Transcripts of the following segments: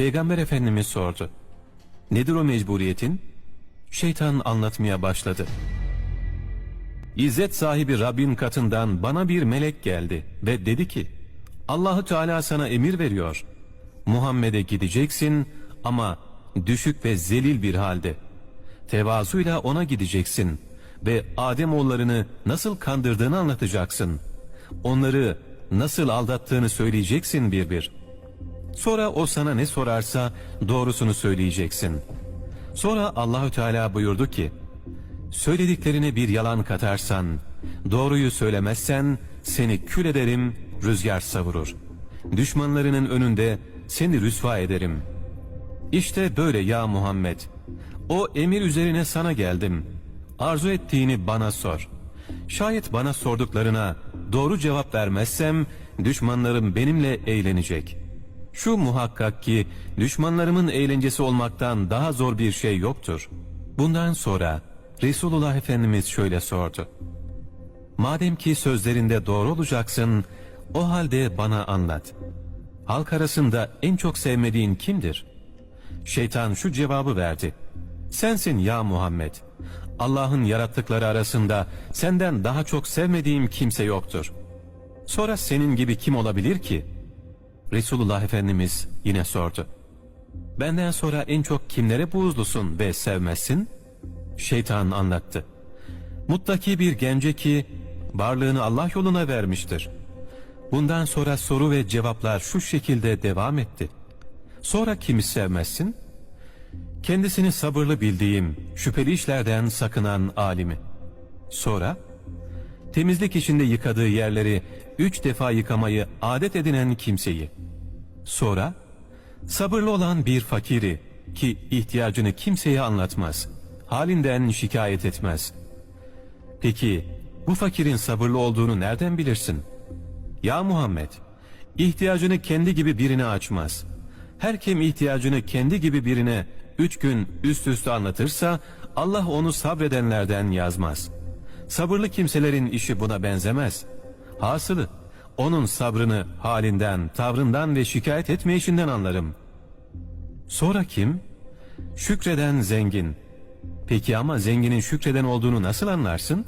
Peygamber Efendimiz sordu. Nedir o mecburiyetin? Şeytan anlatmaya başladı. İzzet sahibi Rabbin katından bana bir melek geldi ve dedi ki, Allahü Teala sana emir veriyor. Muhammed'e gideceksin ama düşük ve zelil bir halde. Tevazuyla ona gideceksin ve Ademoğullarını nasıl kandırdığını anlatacaksın. Onları nasıl aldattığını söyleyeceksin bir bir. Sonra o sana ne sorarsa doğrusunu söyleyeceksin. Sonra Allahü Teala buyurdu ki, Söylediklerine bir yalan katarsan, doğruyu söylemezsen seni kül ederim, rüzgar savurur. Düşmanlarının önünde seni rüsva ederim. İşte böyle ya Muhammed. O emir üzerine sana geldim. Arzu ettiğini bana sor. Şayet bana sorduklarına doğru cevap vermezsem düşmanlarım benimle eğlenecek. Şu muhakkak ki düşmanlarımın eğlencesi olmaktan daha zor bir şey yoktur. Bundan sonra Resulullah Efendimiz şöyle sordu. Madem ki sözlerinde doğru olacaksın, o halde bana anlat. Halk arasında en çok sevmediğin kimdir? Şeytan şu cevabı verdi. Sensin ya Muhammed. Allah'ın yarattıkları arasında senden daha çok sevmediğim kimse yoktur. Sonra senin gibi kim olabilir ki? Resulullah Efendimiz yine sordu. Benden sonra en çok kimlere buğzlusun ve sevmezsin? Şeytan anlattı. Muttaki bir gence ki varlığını Allah yoluna vermiştir. Bundan sonra soru ve cevaplar şu şekilde devam etti. Sonra kimi sevmezsin? Kendisini sabırlı bildiğim, şüpheli işlerden sakınan alimi. Sonra, temizlik içinde yıkadığı yerleri üç defa yıkamayı adet edinen kimseyi. Sonra, sabırlı olan bir fakiri ki ihtiyacını kimseye anlatmaz, halinden şikayet etmez. Peki, bu fakirin sabırlı olduğunu nereden bilirsin? Ya Muhammed, ihtiyacını kendi gibi birine açmaz. Her kim ihtiyacını kendi gibi birine üç gün üst üste anlatırsa Allah onu sabredenlerden yazmaz. Sabırlı kimselerin işi buna benzemez. Hasılı onun sabrını halinden, tavrından ve şikayet etmeyişinden anlarım. Sonra kim? Şükreden zengin. Peki ama zenginin şükreden olduğunu nasıl anlarsın?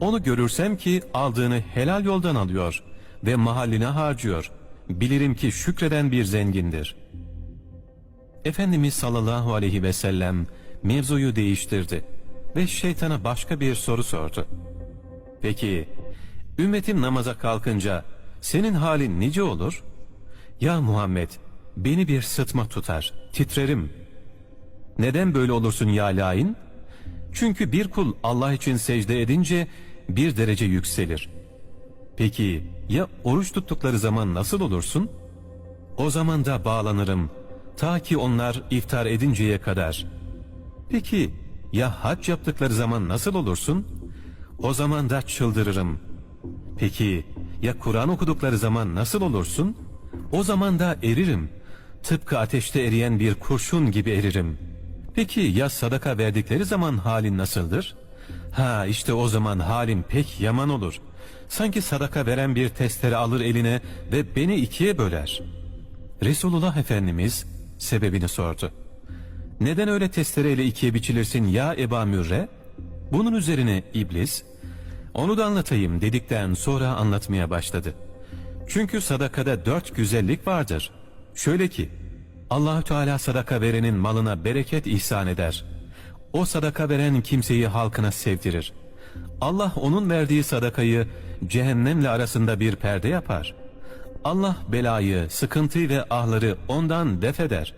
Onu görürsem ki aldığını helal yoldan alıyor ve mahalline harcıyor. Bilirim ki şükreden bir zengindir. Efendimiz sallallahu aleyhi ve sellem mevzuyu değiştirdi ve şeytana başka bir soru sordu. Peki, ümmetim namaza kalkınca senin halin nice olur? Ya Muhammed, beni bir sıtma tutar, titrerim. Neden böyle olursun ya lain? Çünkü bir kul Allah için secde edince bir derece yükselir. Peki ya oruç tuttukları zaman nasıl olursun? O zaman da bağlanırım ta ki onlar iftar edinceye kadar. Peki ya hac yaptıkları zaman nasıl olursun? O zaman da çıldırırım. Peki ya Kur'an okudukları zaman nasıl olursun? O zaman da eririm. Tıpkı ateşte eriyen bir kurşun gibi eririm. Peki ya sadaka verdikleri zaman halin nasıldır? Ha işte o zaman halim pek yaman olur. Sanki sadaka veren bir testere alır eline ve beni ikiye böler. Resulullah Efendimiz sebebini sordu. Neden öyle testereyle ikiye biçilirsin ya Eba Mürre? Bunun üzerine iblis, onu da anlatayım dedikten sonra anlatmaya başladı. Çünkü sadakada dört güzellik vardır. Şöyle ki, Allahü Teala sadaka verenin malına bereket ihsan eder. O sadaka veren kimseyi halkına sevdirir. Allah onun verdiği sadakayı cehennemle arasında bir perde yapar. Allah belayı, sıkıntıyı ve ahları ondan def eder.